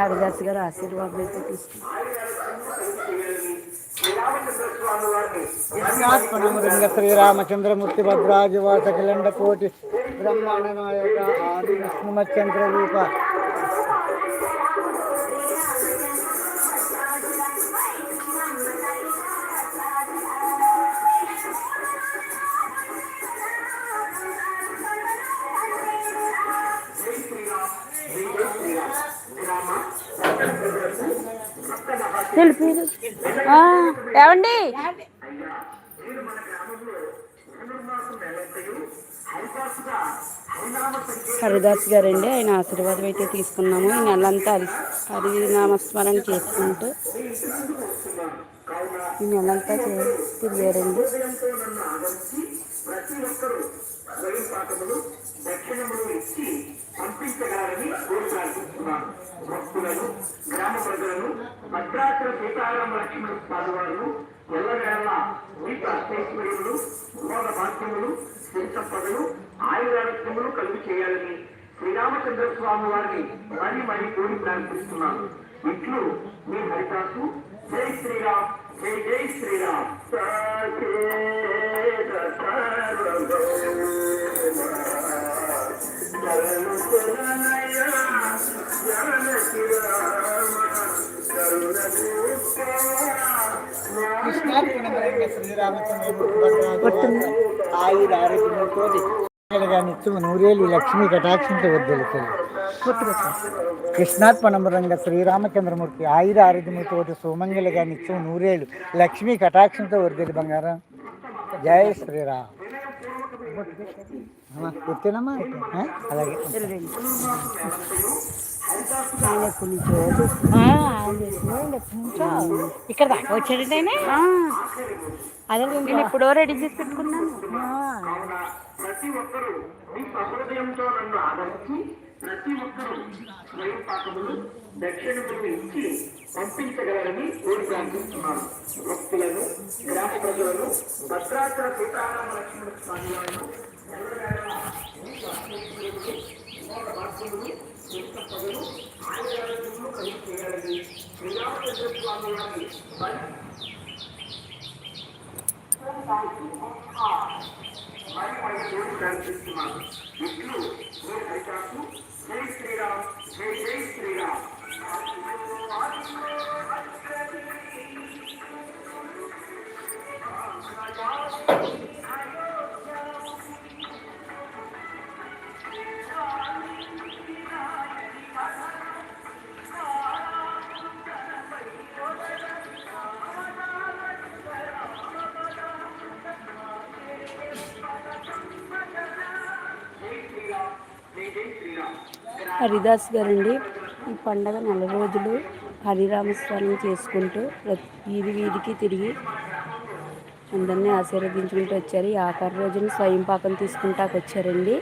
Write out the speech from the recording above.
హరిదాస్ గారు ఆశీర్వాదం అయితే తీసుకున్నారు విశ్వాత్మనమృంగ శ్రీరామచంద్రమూర్తి భద్రాజవాస కిలండ కోటి బ్రహ్మాండ నాయక ఆది విష్ణుమచంద్ర రూప తెలిపారు ఏమండి? హరిదాస్ గారండి. ఆయన ఆశీర్వాదం అయితే తీసుకున్నాము. ఈ నెలంతా హరి హరినామస్మరణ చేసుకుంటూ ఈ నెలంతా తిరిగారండి. భక్తులను గ్రామ భద్రాచల సీతారామ లక్ష్మణ స్వామి వారు ఎల్లవేళ ఉచిత అష్టైశ్వర్యములు భోగ భాగ్యములు స్థిర సంపదలు ఆయురారోగ్యములు కలుగు చేయాలని శ్రీరామచంద్ర స్వామి వారిని మరీ మరీ కోరి ప్రార్థిస్తున్నాను. ఇట్లు మీ హరిదాసు. జై శ్రీరామ్ జై జై శ్రీరామ్. విశ్వాత్మనమృంగ ఆయుర ఆరోగ్యంతో నిత్యము నూరేళ్ళు లక్ష్మీ కటాక్షంతో కృష్ణాత్మనమరంగ శ్రీరామచంద్రమూర్తి ఆయుర ఆరోగ్యముతోటి సోమంగళగా నిత్యం నూరేళ్ళు లక్ష్మీ కటాక్షంతో వర్దలి బంగారం. జయ శ్రీరామ్. అలాగే. ఇక్కడ దాకా వచ్చాడండి ఆయన అదే నేను ఎప్పుడో రెడీ చేసి పెట్టుకున్నాను ప్రతి ఒక్కరూ మీ సహృదయంతో నన్ను ఆదరించి ప్రతి ఒక్కరూ స్వయం పాకములు దక్షిణములు ఇచ్చి పంపించగలరని కోరి ప్రార్థిస్తున్నాను భక్తులను గ్రామ ప్రజలను భద్రాచల సీతారామ లక్ష్మణ స్వామి వారిను ఎంత ప్రజలు ఆయన రాజ్యంలో కలిగి చేయాలని శ్రీరామచంద్ర స్వామి మరి మరి మరి కోరి ఇట్లు జై శ్రీరామ్ జై జై శ్రీ హరిదాస్ గారండి. ఈ పండగ నెల రోజులు హరిరామస్వామిని చేసుకుంటూ ప్రతి వీధి వీధికి తిరిగి అందరినీ ఆశీర్వదించుకుంటూ వచ్చారు. ఈ ఆఖరి రోజున స్వయం పాకం తీసుకుంటాకు వచ్చారండి